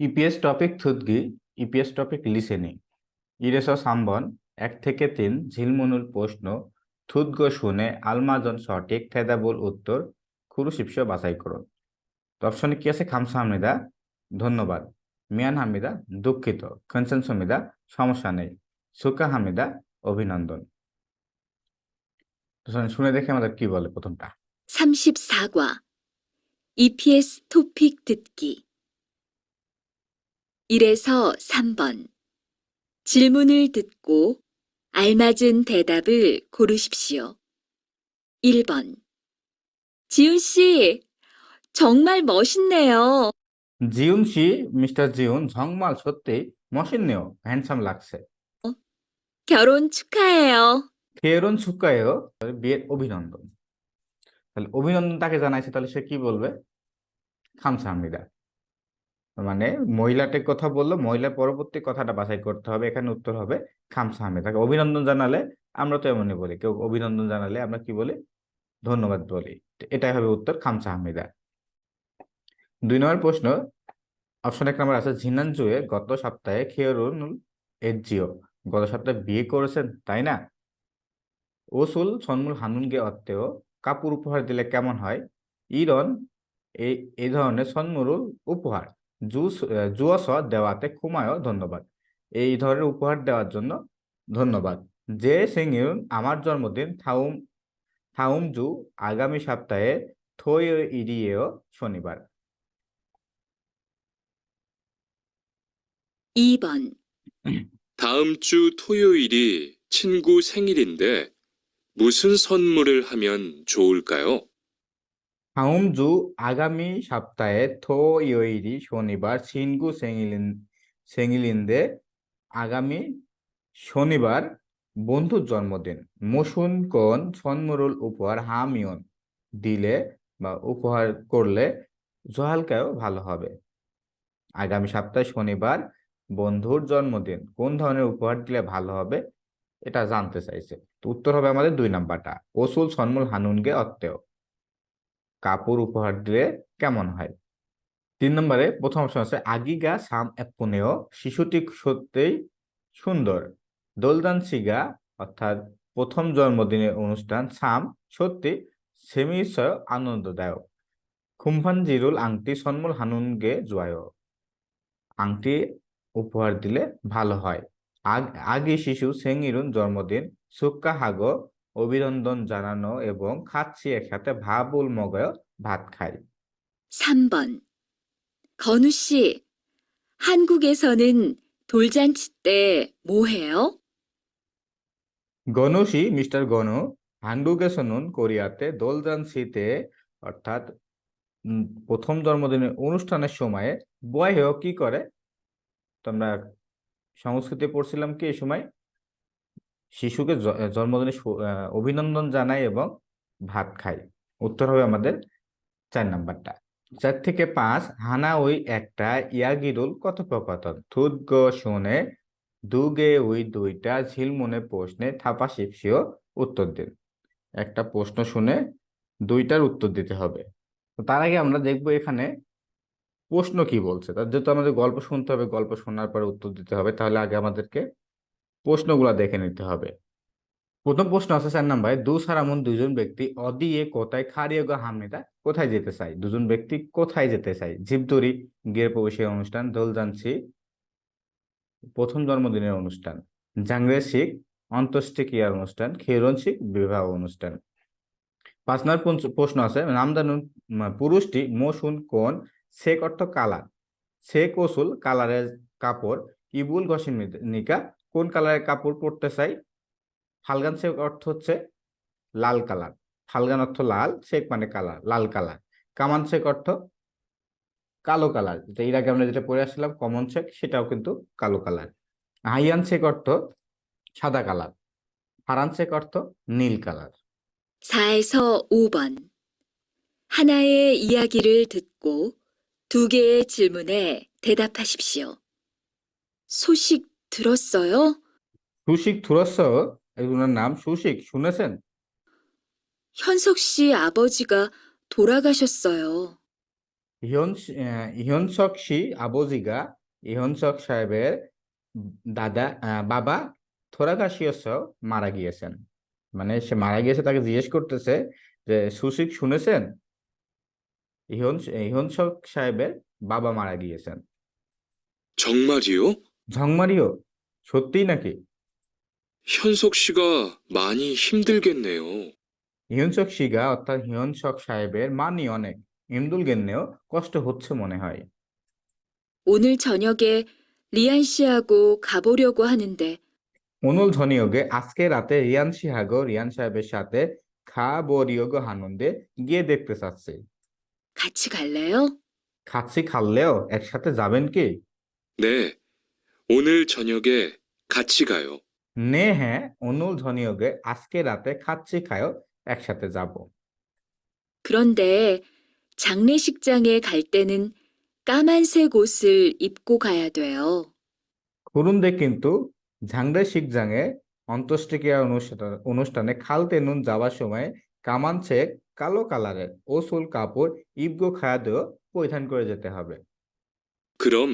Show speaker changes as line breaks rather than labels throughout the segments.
EPS topic থুতগি EPS topic listening ইরেস সাম্বন এক থেকে তিন ঝিলমুনুর প্রশ্ন থুতগ শুনে আলমাজন সঠিক থেদাবুল উত্তর খুরু শিপস বাছাই করুন তো অপশনে কি আছে খামসা হামিদা ধন্যবাদ মিয়ান হামিদা দুঃখিত কনসেন্স হামিদা সমস্যা নেই সুকা হামিদা অভিনন্দন তো শুনে দেখে আমাদের কি বলে প্রথমটা
34과 EPS 토픽 듣기 1에서 3번 질문을 듣고 알맞은 대답을 고르십시오. 1번 지훈 씨 정말 멋있네요.
জিউন শি মিস্টার জিউন 정말 সত্যি মসিন্নেও হ্যান্ডসাম লাগছে
결혼 축하해요.
খেরন সুকায়ও বিয়ের অভিনন্দন তাহলে অভিনন্দন তাকে জানাইছে তাহলে সে কি বলবে খামসা হামিদা মানে মহিলাটির কথা বলল মহিলা পরবর্তী কথাটা বাছাই করতে হবে, এখানে উত্তর হবে খামসা হামিদা তাকে অভিনন্দন জানালে আমরা তো এমনই বলি, কেউ অভিনন্দন জানালে আমরা কি বলি? ধন্যবাদ বলি। এটাই হবে উত্তর খামসা হামিদা দুই নম্বর প্রশ্ন, অপশন এক নম্বর আছে ঝিনানজুয়ে গত সপ্তাহে খেয়রুনুল এজিও গত সপ্তাহে বিয়ে করেছেন, তাই না? ওসুল সন্মুল হানুনকে অত্তেও কাপড় উপহার দিলে কেমন হয়? ইরন এই এই ধরনের সন্মুরুল উপহার। জুস আহ, জুয়স দেওয়াতে খুমায়ও ধন্যবাদ এই ধরনের উপহার দেওয়ার জন্য ধন্যবাদ যে সিংইরুন আমার জন্মদিন থাউম থাউমজু আগামী সপ্তাহে থই ইরিয়েও শনিবার
2번
다음 주 토요일이 친구 생일인데 무슨 선물을 하면 좋을까요?
হাউমজু আগামী সপ্তাহে থো থোইরি শনিবার সিনগু সেঙ্গিলিন সেঙ্গিলিন্দে আগামী শনিবার বন্ধুর জন্মদিন। মসুন কোন সন্মরুল উপহার হামিয়ন দিলে বা উপহার করলে জহালকায়ও ভালো হবে? আগামী সপ্তাহে শনিবার বন্ধুর জন্মদিন, কোন ধরনের উপহার দিলে ভালো হবে? এটা জানতে চাইছে। তো উত্তর হবে আমাদের দুই নাম্বারটা। ওসুল সন্মুল হানুনকে অত্যয় কাপড় উপহার দিলে কেমন হয়? তিন নম্বরে প্রথম অপশন আছে, আগিগা সাম এপুনেও শিশুটি সত্যিই সুন্দর। দোলদান সিগা, অর্থাৎ প্রথম জন্মদিনের অনুষ্ঠান, সাম সত্যি সেমিসয় আনন্দদায়ক। খুমফান জিরুল, আংটি সন্মুল হানুনগে জোয়ায়। আংটি উপহার দিলে ভালো হয়। আগ, আগে শিশু সেঙ্গিরুন জন্মদিন, সুক্কা হাগো অভিনন্দন জানানো এবং খাচ্ছি একসাথে ভাবুল মগয় ভাত খাই
3번 건우 씨 한국에서는 돌잔치 때 뭐 해요?
গনুশি মিস্টার গনু হান্ডুকে শুনুন কোরিয়াতে দোলজান শীতে অর্থাৎ উম, প্রথম জন্মদিনের অনুষ্ঠানের সময়ে বয় হেও কি করে তোমরা সংস্কৃতে পড়ছিলাম কি এই সময় শিশুকে জন্মদিনে অভিনন্দন জানাই এবং ভাত খাই। উত্তর হবে আমাদের চার নাম্বারটা। চার থেকে পাঁচ, হানা ওই একটা ইয়াগিরুল কথোপকথন। থুদ্গ শুনে, দুগে ওই দুইটা ঝিলমুনে প্রশ্নে, থাপা শিপসিও উত্তর দিন। একটা প্রশ্ন শুনে দুইটার উত্তর দিতে হবে। তো তার আগে আমরা দেখব এখানে প্রশ্ন কি বলছে। তার যেহেতু আমাদের গল্প শুনতে হবে, গল্প শোনার পরে উত্তর দিতে হবে, তাহলে আগে আমাদেরকে প্রশ্নগুলা দেখে নিতে হবে। প্রথম প্রশ্ন আছে চার নাম্বারে, দু সারামন দুজন ব্যক্তি অদিয়ে কোথায় খারিয়োগা হামনিতা কোথায় যেতে চাই দুজন ব্যক্তি কোথায় যেতে চাই জীবদরি গৃহ প্রবেশের অনুষ্ঠান দোলজানসি প্রথম জন্মদিনের অনুষ্ঠান, জাংরে শিখ, অন্ত্যেষ্টিক্রিয়ার অনুষ্ঠান খেরন শিখ, বিবাহ অনুষ্ঠান। পাঁচ নম্বর প্রশ্ন আছে, নামদানু পুরুষটি মসুন, কোন, শেখ অর্থ কালার শেখ ওসুল, কালারের কাপড়, ইবুল নিকা কোন কালারের কাপড় পরতে চাই ফালগান শেখ অর্থ হচ্ছে লাল কালার ফালগান অর্থ লাল শেখ মানে কালার লাল কালার কামান শেখ অর্থ কালো কালার যেটা এর আগে আমরা যেটা পড়ে আসছিলাম কমন শেখ সেটাও কিন্তু কালো কালার হাইয়ান শেখ অর্থ সাদা কালার ফারান শেখ অর্থ নীল কালার
4에서 5번 하나의 이야기를 듣고 두 개의 질문에 대답하십시오. 소식 들었어요?
সুশিক থুরস্য এগুলোর নাম সুশিক শুনেছেন
현석 씨 아버지가 돌아가셨어요.
ইহন ইহনসক সি আবজিগা ইহনসক সাহেবের দাদা আহ, বাবা থোরাকাশিয়স মারা গিয়েছেন মানে সে মারা গিয়েছে তাকে জিজ্ঞেস করতেছে যে সুশিক শুনেছেন ইহন ইহনসক সাহেবের বাবা মারা গিয়েছেন
정말이요?
ঝংমারিও সত্যিই নাকি
현석 씨가 많이 힘들겠네요.
হিয়নসক শিগা অর্থাৎ হিয়নসক সাহেবের মানি অনেক ইমদুল গেন্নেও কষ্ট হচ্ছে মনে হয়
오늘 저녁에 리안 씨하고 가보려고 하는데
오늘 저녁에 আজকে রাতে রিয়ান সিহাগো রিয়ান সাহেবের সাথে খা বরিওগো হানুন্দে গিয়ে দেখতে চাচ্ছি
같이 갈래요?
খাচ্ছি খাল্লেও একসাথে যাবেন কি
네, 오늘 저녁에 같이 가요.
নে হ্যাঁ ওনুল ঝনিয়োগে আজকে রাতে খাচ্ছি খায়ও একসাথে যাব
그런데 장례식장에 갈 때는 까만색 옷을 입고 가야 돼요.
그런데 কিন্তু ঝাংরে শিখজাংয়ে অন্ত্যেষ্টিক্রিয়া অনুষ্ঠান অনুষ্ঠানে খালতে নুন যাওয়ার সময় কামানছেক কালো কালারের ওসুল কাপড় ইবগো খায়াদেও পরিধান করে যেতে হবে
그럼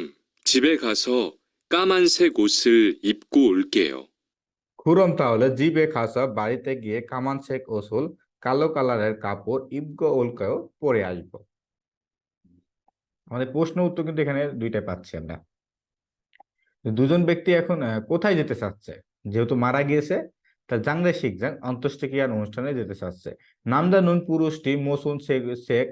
집에 가서 까만색 옷을 입고 올게요.
খুরম তাহলে জিবে খাসা বাড়িতে গিয়ে কামানছেক ওসুল কালো কালারের কাপড় ইবগো ওলকাও পরে আসবো আমাদের প্রশ্ন উত্তর কিন্তু এখানে দুইটা পাচ্ছি আমরা দুজন ব্যক্তি এখন আহ, কোথায় যেতে চাচ্ছে যেহেতু মারা গিয়েছে তা জাংরে শিখজাং অন্ত্যেষ্টিক্রিয়ার অনুষ্ঠানে যেতে চাচ্ছে। নামদা নুন পুরুষটি মসুন শেখ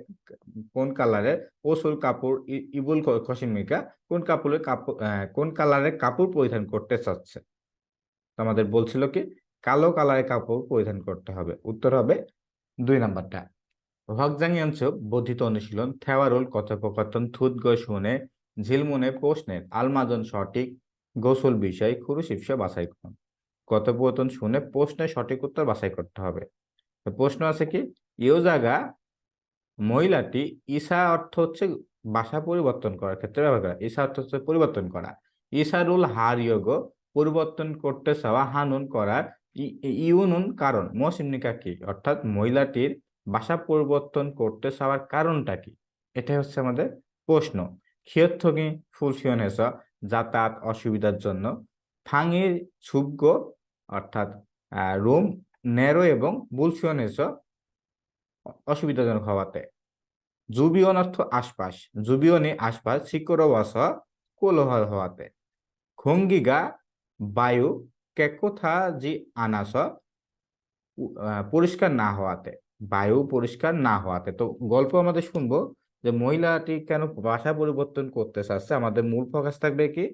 কোন কালারের? ওসুল কাপড় ইবুল খসিমিকা কোন কাপড়ের কাপড় কোন কালারের কাপড় পরিধান করতে চাচ্ছে? আমাদের বলছিল কি, কালো কালারের কাপড় পরিধান করতে হবে। উত্তর হবে দুই নাম্বারটা। হকজাংয়াংশ বর্ধিত অনুশীলন, থেওয়ারুল কথোপকথন, থুত গয় শুনে ঝিলমুনে প্রশ্নের আলমাজন সঠিক গোসল বিষয় খুরু শিবসা বাছাই করুন। কথোপকথন শুনে প্রশ্নের সঠিক উত্তর বাছাই করতে হবে। তো প্রশ্ন আছে কি? ইও জায়গা মহিলাটি ঈশা অর্থ হচ্ছে বাসা পরিবর্তন করার ক্ষেত্রে ব্যবহার করা। ঈশা অর্থ হচ্ছে পরিবর্তন করা। ঈশারুল হার ইয়োগ, পরিবর্তন করতে চাওয়া হানুন করার ইউনুন কারণ। মসিমনিকা কি? অর্থাৎ মহিলাটির বাসা পরিবর্তন করতে চাওয়ার কারণটা কি? এটাই হচ্ছে আমাদের প্রশ্ন। ক্ষিয়ত্থকি ফুলফিয়নেস যাতায়াত অসুবিধার জন্য ফাঙির ছুগ্গ অর্থাৎ রুম ন্যারো এবং বুলফিয়নেস অসুবিধাজনক হওয়াতে। জুবিয়ন অর্থ আশপাশ, জুবিয়নি আশপাশ শিকরবাস কোলোহল হওয়াতে। খঙ্গিগা বায়ু কেকোথা জি আনাস পরিষ্কার না হওয়াতে, বায়ু পরিষ্কার না হওয়াতে। তো গল্প আমাদের শুনব যে মহিলাটি কেন ভাষা পরিবর্তন করতে চাচ্ছে? আমাদের মূল ফোকাস থাকবে কি?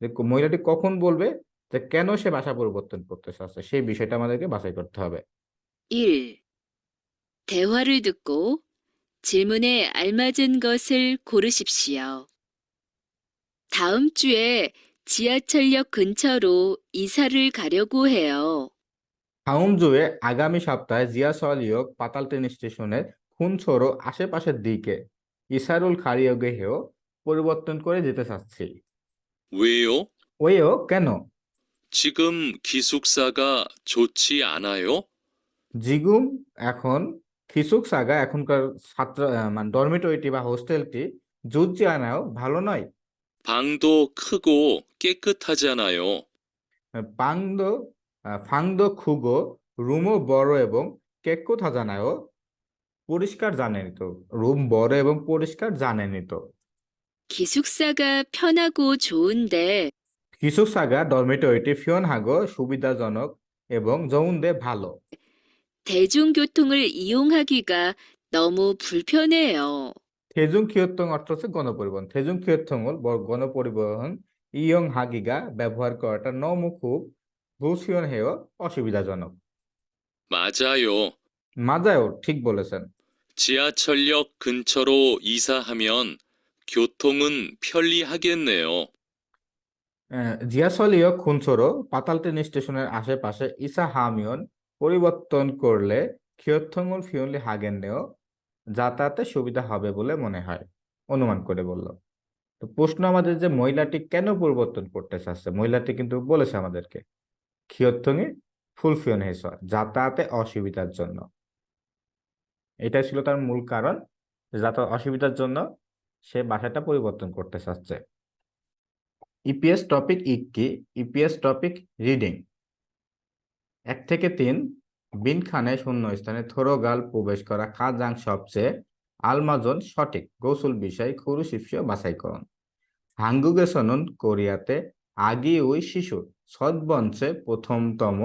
যে মহিলাটি কখন বলবে? যে কেন সে ভাষা পরিবর্তন করতে চাচ্ছে সেই বিষয়টা আমাদেরকে বাছাই করতে হবে
1. 대화를 듣고 질문에 알맞은 것을 고르십시오. 다음 주에 지하철역 근처로 이사를 가려고 해요.
다음 주에 আগামী সপ্তাহে জিয়াসলিওক পাতাল ট্রেন স্টেশনের খুনছোড়ো আশেপাশের দিকে ইসারুল খারিয়োগে হেও পরিবর্তন করে যেতে চাচ্ছি
왜요?
ওয়েও কেন
지금 기숙사가 좋지 않아요?
জিগুম এখন খিসুক সাগা এখনকার ছাত্র আহ, মানে ডরমিটরিটি বা হোস্টেলটি জুজিয়ানাও ভালো নয়
방도 크고 깨끗하잖아요.
পাংদো আহ, ফাংদো খুগো রুমও বড় এবং কেক্কো থাজানায়ও পরিষ্কার জানেনি তো রুম বড় এবং পরিষ্কার জানেনি তো
기숙사가 편하고 좋은데
কিসুক সাগা ডরমিটরিটি ফিয়নহাগো সুবিধাজনক এবং জৌন্দে ভালো
대중교통을 이용하기가 너무 불편해요.
থেজুং খিয়ত্তং অর্থ হচ্ছে গণপরিবহন থেজুং খিয়ত্তং হল ব- গণপরিবহন ইয়ং হাগিগা ব্যবহার করাটা নমু খুব ভূষিয়ন হেয় অসুবিধাজনক
맞아요.
মাজায়ও ঠিক বলেছেন
지하철역 근처로 이사하면 교통은 편리하겠네요.
আহ, জিয়াসলিও খুনসোরো পাতাল ট্রেন স্টেশনের আশেপাশে ইসা হামিয়ন পরিবর্তন করলে খিয়ত্থঙ্গল ফিয়নলি হাগেননেও যাতায়াতে সুবিধা হবে বলে মনে হয় অনুমান করে বলল। তো প্রশ্ন আমাদের যে মহিলাটি কেন পরিবর্তন করতে চাচ্ছে? মহিলাটি কিন্তু বলেছে আমাদেরকে খিয়ত্থঙ্গে ফুলফিয়ন হেস যাতায়াতে অসুবিধার জন্য। এটাই ছিল তার মূল কারণ যাতায়াত অসুবিধার জন্য সে বাসাটা পরিবর্তন করতে চাচ্ছে। ইপিএস টপিক ই কি ইপিএস টপিক রিডিং এক থেকে তিন, বিন বিনখানে শূন্য স্থানে থোরগাল প্রবেশ করা কাজাং সবচেয়ে আলমাজন সঠিক। গোসল বিষয় খুরু শিপসীয় বাছাইকরণ। হাঙ্গুগে সনন কোরিয়াতে আগি ওই শিশু সৎবংশে প্রথমতম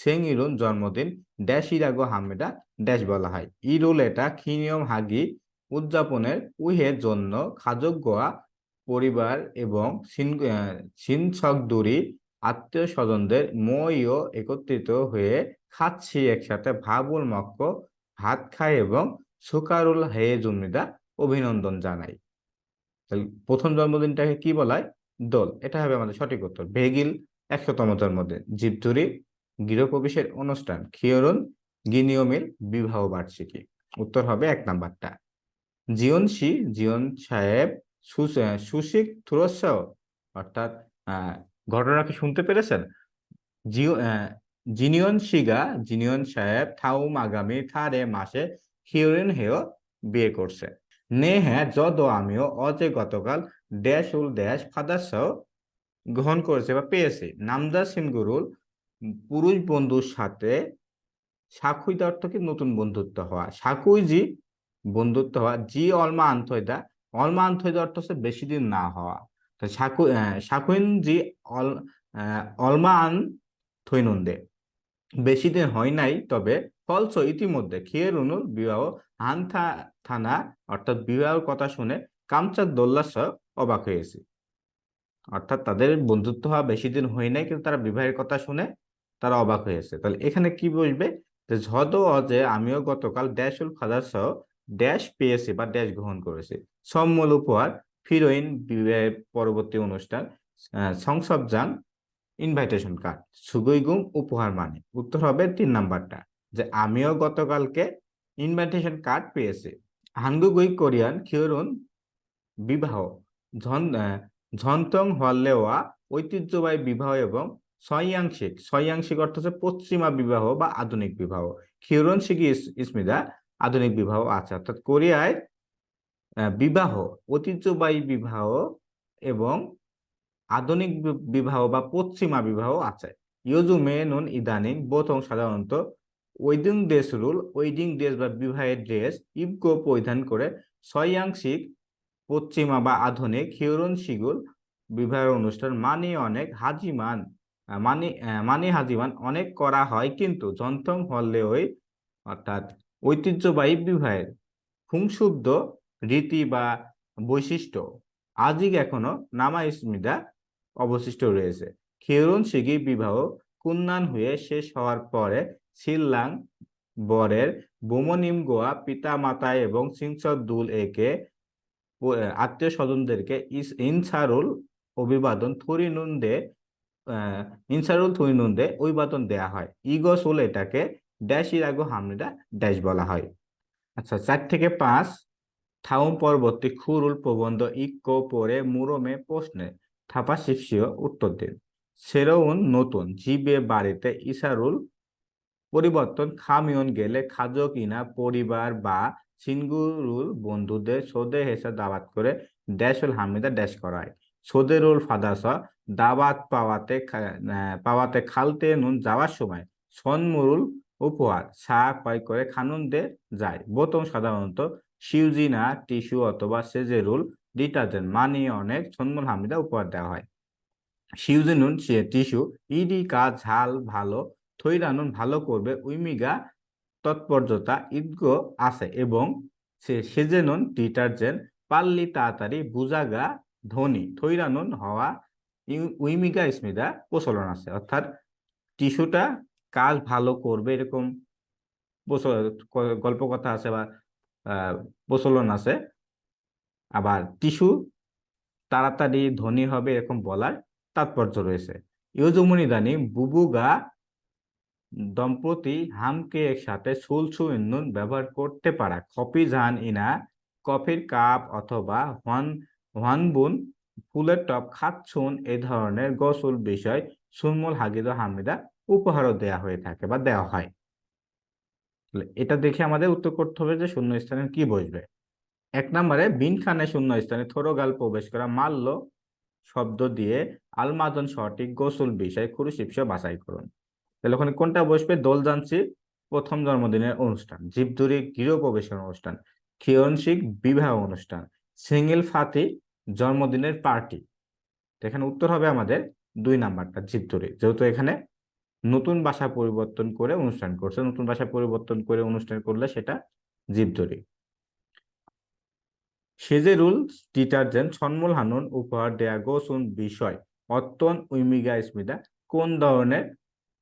সেংইরুন জন্মদিন ড্যাশ ইরাগো হামেডা ড্যাশ বলা হয়। ইরুল এটা খিনিয়ম হাগি উদযাপনের উহের জন্য খাজক গোয়া পরিবার এবং সিনছক দুরি আত্মীয় স্বজনদের মইও একত্রিত হয়ে খাচ্ছি একসাথে ভাবুল মক্ক, ভাত খায় এবং সুকারুল হে জুমিদা অভিনন্দন জানাই। তাহলে প্রথম জন্মদিনটাকে কি বলা হয় দোল। এটা হবে আমাদের সঠিক উত্তর। ভেগিল একশোতম জন্মদিন। জীবজুরি গৃহপ্রবেশের অনুষ্ঠান খিয়রুন গিনিয়মিল বিবাহ বার্ষিকী। উত্তর হবে এক নাম্বারটা। জিয়ন শি জিয়ন সাহেব সুশিক থুরস্যাও অর্থাৎ ঘটনা কি শুনতে পেরেছেন? জিনিয়ন শিগা, জিনিয়ন সাহেব থাউম আগামী থারে মাসে হিউরিন হেও বিয়ে করছে। নে হ্যাঁ যদ আমিও অজে গতকাল ড্যাশ উল ড্যাশ ফাদার সহ গ্রহণ করেছে বা পেয়েছে। নামদা সিনগুরুল পুরুষ বন্ধুর সাথে সাকুইদা অর্থ কি? নতুন বন্ধুত্ব হওয়া। সাকুই জি বন্ধুত্ব হওয়া। জি অলমা আন্থয়দা অলমা আন্থয়দা অর্থ হচ্ছে বেশি দিন না হওয়া। তো সাকু সাকুইন জি অল আহ, অলমা আন থৈনন্দে বেশি দিন হয় নাই তবে ফলস ইতিমধ্যে খিয়েরুনুর বিবাহ হানথা থানা অর্থাৎ বিবাহের কথা শুনে কামচাঁদ দোল্লাস অবাক হয়েছে। অর্থাৎ তাদের বন্ধুত্ব হওয়া বেশি দিন হয় নাই কিন্তু তারা বিবাহের কথা শুনে তারা অবাক হয়েছে। তাহলে এখানে কি বসবে যে ঝদ অজে আমিও গতকাল ড্যাশুল ফাদার সহ ড্যাশ পেয়েছে বা ড্যাশ গ্রহণ করেছে। সম্মূল উপহার ফিরোইন বিবাহের পরবর্তী অনুষ্ঠান আহ, সংসবজাং ইনভাইটেশন কার্ড সুগৈগুম উপহার মানে। উত্তর হবে তিন নাম্বারটা যে আমিও গতকালকে ইনভাইটেশন কার্ড পেয়েছি। হাঙ্গুগুই কোরিয়ান খিওরুন বিবাহ ঝন ঝন্তং হল্লেওয়া ঐতিহ্যবাহী বিবাহ এবং ছয়াংশিক ছয়াংশিক অর্থ হচ্ছে পশ্চিমা বিবাহ বা আধুনিক বিবাহ। খিওরন ইস- ইসমিদা আধুনিক বিবাহ আছে। অর্থাৎ কোরিয়ায় বিবাহ, ঐতিহ্যবাহী বিবাহ এবং আধুনিক বিবাহ বা পশ্চিমা বিবাহ আছে। ইয়োজুমে নুন ইদানিং বোথং সাধারণত ওয়েডিং ড্রেস রুল ওয়েডিং ড্রেস বা বিবাহের ড্রেস, ইবকো পরিধান করে ছয়াংশিক পশ্চিমা বা আধুনিক হিউরন শিগুল বিবাহের অনুষ্ঠান মানে অনেক হাজিমান মানে মানে হাজিমান অনেক করা হয়। কিন্তু যন্ত্রম হলে ওই অর্থাৎ ঐতিহ্যবাহী বিবাহের খুংশুদ্ধ রীতি বা বৈশিষ্ট্য আজই এখনও নামা ইসমিদা অবশিষ্ট রয়েছে। খিউরন শিগি বিবাহ কুন্নান হয়ে শেষ হওয়ার পরে সিল্লাং বরের বোমনিম গোয়া পিতা মাতা এবং সিংসদ দুল একে আত্মীয় স্বজনদেরকে ইনসারুল অভিবাদন থুরিনুন্দে আহ, ইনসারুল থুরিনুন্দে অভিবাদন দেয়া হয়। ইগোসুল এটাকে ড্যাশ ইরাগো হামরিদা ড্যাশ বলা হয়। আচ্ছা চার থেকে পাঁচ থাউম পরবর্তী খুরুল প্রবন্ধ, ইক্কো পরে মুরমে প্রশ্নে থাপা শিপসিও উত্তর দিন। সেরউন নতুন, জিবে বাড়িতে ইসারুল পরিবর্তন খামিয়ন গেলে খাজো কিনা পরিবার বা সিনগুরুল বন্ধুদের সোদে হেসে দাওয়াত করে ড্যাশুল হামিদা ড্যাশ করায়। সোদেরুল ফাদাস দাওয়াত পাওয়াতে পাওয়াতে খালতে নুন যাওয়ার সময় সন্মুরুল উপহার, চা ক্রয় করে খানুনদের যায়। বোতম সাধারণত সিউজিনা, টিস্যু অথবা সেজেরুল, ডিটারজেন্ট, মানি অনেক সন্মুল হামিদা উপহার দেওয়া হয়। সিউজিনুন টিস্যু, ইডি, কাজ, ঝাল, ভালো থৈরানুন ভালো করবে, উইমিগা, তৎপর্যতা ইদগো আছে এবং সে সেজেনুন, ডিটারজেন্ট, পাল্লি, তাড়াতাড়ি, বুজাগা, ধনী থৈরানুন হওয়া উইমিগা, স্মিদা প্রচলন আছে। অর্থাৎ টিস্যুটা কাজ ভালো করবে, এরকম গল্প কথা আছে বা প্রচলন আছে। আবার টিস্যু তাড়াতাড়ি ধনী হবে এরকম বলার তাৎপর্য রয়েছে। ইউজুমনি দানি বুবুগা দম্পতি হামকে একসাথে সুলসু ইন্নুন ব্যবহার করতে পারা। কফি জান ইনা, কফির কাপ অথবা হন হনবুন ফুলের টপ খাচ্ছুন এ ধরনের গোসল বিষয় সুনমুল হাগিদ হামিদা উপহারও দেয়া হয়ে থাকে বা দেওয়া হয়। এটা দেখে আমাদের উত্তর করতে হবে যে শূন্য স্থানে কি বসবে। এক নম্বরে, বিন খানে শূন্য স্থানে থোরগাল প্রবেশ করা মাল্য শব্দ দিয়ে আলমাদন সঠিক গোসল বিষয় খুরুশিপস বাছাই করুন। তাহলে ওখানে কোনটা বসবে? দোল দোলজানসি প্রথম জন্মদিনের অনুষ্ঠান, জীবদুরি গৃহ প্রবেশের অনুষ্ঠান খিয়নশিক বিবাহ অনুষ্ঠান, সিঙ্গেল ফাতি জন্মদিনের পার্টি। এখানে উত্তর হবে আমাদের দুই নাম্বারটা, জীবদুরি। যেহেতু এখানে নতুন ভাষা পরিবর্তন করে অনুষ্ঠান করছে। নতুন ভাষা পরিবর্তন করে অনুষ্ঠান করলে সেটা জীবদুরি সেজেরুল ডিটারজেন্ট সন্মূল হানুন উপহার দেয়া গোসুন বিষয় অত্যন উইমিগা স্মিতা কোন ধরনের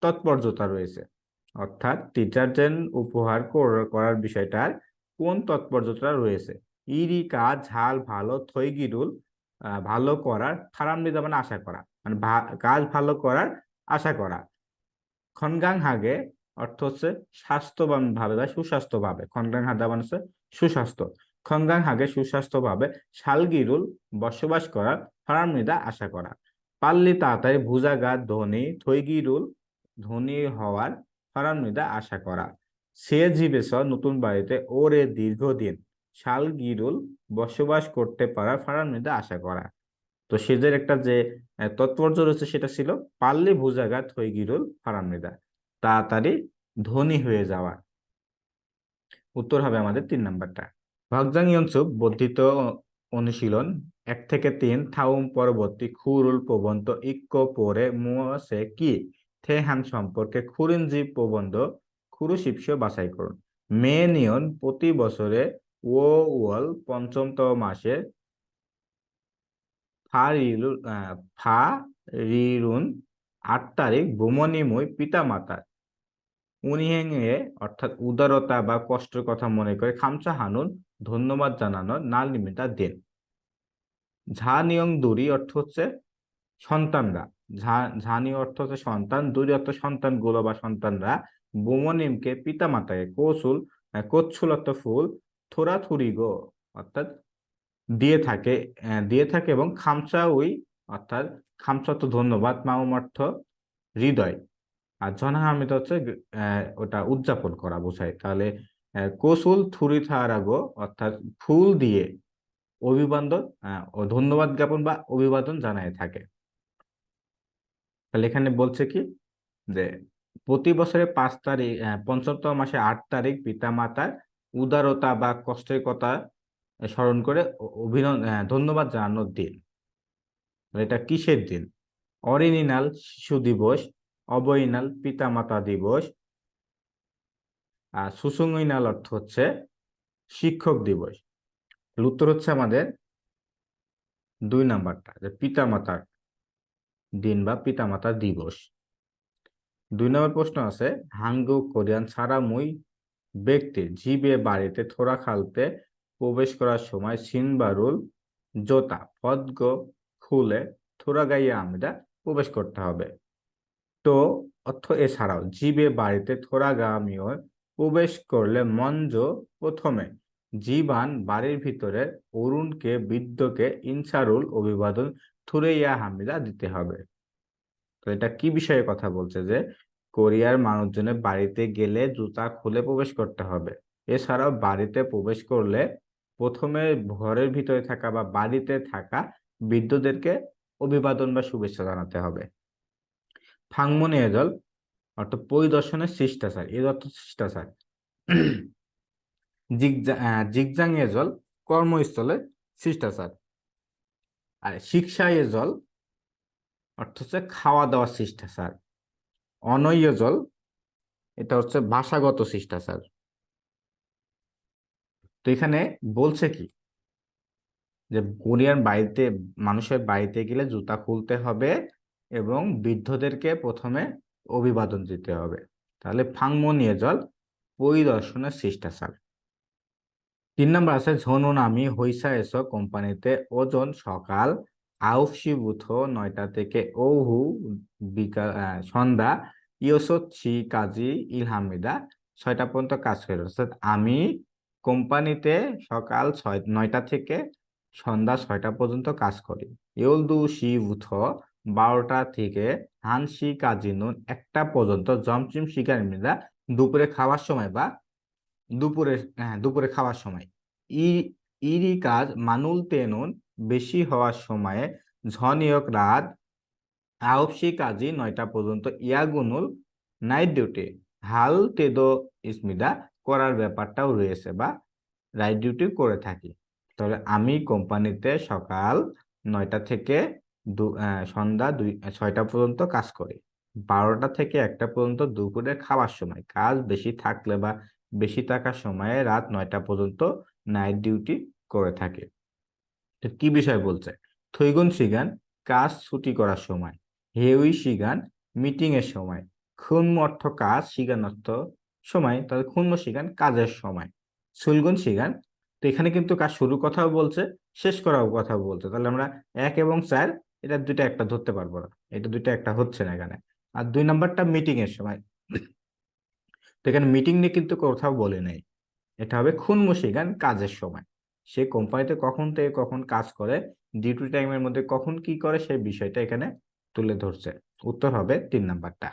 তৎপর্যতা রয়েছে? অর্থাৎ ডিটারজেন্ট উপহার করার বিষয়টার কোন তৎপর্যতা রয়েছে? ইরি কাজ ঝাল ভালো থৈগিরুল ভালো করার ফারামনিদা মানে আশা করা। মানে কাজ ভালো করার, আশা করা। খনগাং হাগে অর্থ হচ্ছে স্বাস্থ্যবান ভাবে বা সুস্বাস্থ্য ভাবে খনগাং হাদা মানে হচ্ছে সুস্বাস্থ্য। খনগাং হাগে সুস্বাস্থ্য ভাবে শালগিরুল বসবাস করার ফারামনিদা আশা করা। পাল্লি তাড়াতাড়ি ভুজাগাত ধনী থৈগিরুল ধনী হওয়ার ফারামনিদা আশা করা। সে জীবেশ নতুন বাড়িতে ওরে দীর্ঘদিন শালগিরুল বসবাস করতে পারার ফারামনিদা আশা করা। তো সেদের একটা যে তাৎপর্য রয়েছে সেটা ছিল পাল্লি ভুজাগাত থৈগিরুল ফারামনিদা তাড়াতাড়ি ধনী হয়ে যাওয়া। উত্তর হবে আমাদের তিন নাম্বারটা। ভাগজাং ইয়নসুপ বর্ধিত অনুশীলন, এক থেকে তিন থাউম পরবর্তী খুরুল প্রবন্ধ ইক্ক পরে মুসে কি? থেহান সম্পর্কে খুরিনজি প্রবন্ধ খুরু খুরুশিপস বাছাই করুন। মে নিয়ন প্রতি বছরে ওয়াল পঞ্চমতম মাসে ফা রিরুন আট তারিখ বুমনিময় পিতামাতার। উনিহেঙে অর্থাৎ উদারতা বা কষ্টের কথা মনে করে খামচা হানুন ধন্যবাদ জানানোর নাল নিমিতা দিন। ঝা নিয়ং দুরি অর্থ হচ্ছে সন্তানরা। ঝা ঝানি অর্থ হচ্ছে সন্তান দুরি অর্থ সন্তানগুলো বা সন্তানরা। বুমনিমকে পিতামাতাকে কৌশল আহ, কচ্ছুল অর্থ ফুল থোড়াথুরি গো অর্থাৎ দিয়ে থাকে দিয়ে থাকে এবং খামচা উই, অর্থাৎ খামচা তো ধন্যবাদ মাউম অর্থ হৃদয়। আর জনহামিত হচ্ছে ওটা উদযাপন করা বোঝায়। তাহলে কসুল থুরি থারাগো অর্থাৎ ফুল দিয়ে অভিবাদন ধন্যবাদ জ্ঞাপন বা অভিবাদন জানায় থাকে। তাহলে এখানে বলছে কি? যে প্রতি বছরে পাঁচ তারিখ পঞ্চমতম মাসে আট তারিখ পিতা মাতার উদারতা বা কষ্টের কথা স্মরণ করে অভিনন্দন ধন্যবাদ জানানোর দিন। এটা কিসের দিন? অরিজিনাল শিশু দিবস, অবৈনাল পিতামাতা দিবস, আর সুসংইনাল অর্থ হচ্ছে শিক্ষক দিবস। উত্তর হচ্ছে আমাদের দুই নাম্বারটা, যে পিতামাতার দিন বা পিতামাতার দিবস। দুই নম্বর প্রশ্ন আছে, হাঙ্গু কোরিয়ান ছাড়া মুই ব্যক্তির জীবে বাড়িতে থোড়া খালতে প্রবেশ করার সময় সিনবারুল, জোতা, পদ্ম খুলে থোড়া গাইয়ে আমরা প্রবেশ করতে হবে। তো, অর্থ এছাড়াও, জীবে বাড়িতে থোড়াগামীয় প্রবেশ করলে মঞ্জ প্রথমে জীবান বাড়ির ভিতরে অরুণকে, বৃদ্ধকে, ইনসারুল অভিবাদন থুরেইয়া হামিদা দিতে হবে। তো এটা কি বিষয়ে কথা বলছে যে, কোরিয়ার মানুষজনের বাড়িতে গেলে জুতা খুলে প্রবেশ করতে হবে। এছাড়াও বাড়িতে প্রবেশ করলে প্রথমে ঘরের ভিতরে থাকা বা বাড়িতে থাকা বৃদ্ধদেরকে অভিবাদন বা শুভেচ্ছা জানাতে হবে। ফাংমনি এজল অর্থাৎ পরিদর্শনের শিষ্টাচার, এর অর্থ শিষ্টাচার। জিগজা এজল কর্মস্থলে শিষ্টাচার। আর শিক্ষা এজল অর্থ হচ্ছে খাওয়া দাওয়া শিষ্টাচার। অনৈয় জল এটা হচ্ছে ভাষাগত শিষ্টাচার। তো এখানে বলছে কি? যে কোরিয়ান বাড়িতে, মানুষের বাড়িতে গেলে জুতা খুলতে হবে এবং বৃদ্ধদেরকে প্রথমে অভিবাদন দিতে হবে। তাহলে ফাংমনিয়ে জল পরিদর্শনের শিষ্টাচার তিন নম্বর আছে ঝনুনামি হইসা এসো কোম্পানিতে ওজন সকাল আউফসিবুথ নয়টা থেকে ওহু বিকাল সন্ধ্যা ইয়োসোচ্ছি কাজী ইলহামিদা ছয়টা পর্যন্ত কাজ করে অর্থাৎ আমি কোম্পানিতে সকাল ছয়, নয়টা থেকে সন্ধ্যা ছয়টা পর্যন্ত কাজ করি। ইউলদু শি উথ, বারোটা থেকে হানসি কাজিনুন একটা পর্যন্ত জমচিম শিকারিমিদা দুপুরে খাওয়ার সময় বা দুপুরে হ্যাঁ দুপুরে খাওয়ার সময়। ই, ইরি কাজ মানুল তেনুন বেশি হওয়ার সময়ে ঝনিয়ক রাত আউপসি কাজী নয়টা পর্যন্ত ইয়াগুনুল নাইট ডিউটি। হাল তেদো ইসমিদা করার ব্যাপারটাও রয়েছে বা রাইট ডিউটি করে থাকি। তবে আমি কোম্পানিতে সকাল নয়টা থেকে দু সন্ধ্যা দুই, ছয়টা পর্যন্ত কাজ করি। বারোটা থেকে একটা পর্যন্ত দুপুরে খাওয়ার সময়। কাজ বেশি থাকলে বা বেশি থাকার সময়ে রাত নয়টা পর্যন্ত নাইট ডিউটি করে থাকে। তো কি বিষয় বলছে? থৈগুন সিগান কাজ ছুটি করার সময়। হেউই সিগান মিটিং এর সময়। খুনম অর্থ কাজ সিগান অর্থ সময়, তাহলে খুনম সিগান কাজের সময়। সুলগুন সিগান তো এখানে কিন্তু কাজ শুরু কথাও বলছে, শেষ করাও কথা বলছে। তাহলে আমরা এক এবং চার, এটা দুইটা একটা ধরতে পারব না, এটা দুইটা একটা হচ্ছে না এখানে। আর দুই নাম্বারটা মিটিং এর সময়। তো এখানে মিটিং নিয়ে কিন্তু কোথাও বলে নাই। এটা হবে খুন মুশিগান কাজের সময়। সে কোম্পানিতে কখন থেকে কখন কাজ করে ডিউটি টাইমের মধ্যে কখন কি করে সেই বিষয়টা এখানে তুলে ধরছে। উত্তর হবে তিন নাম্বারটা।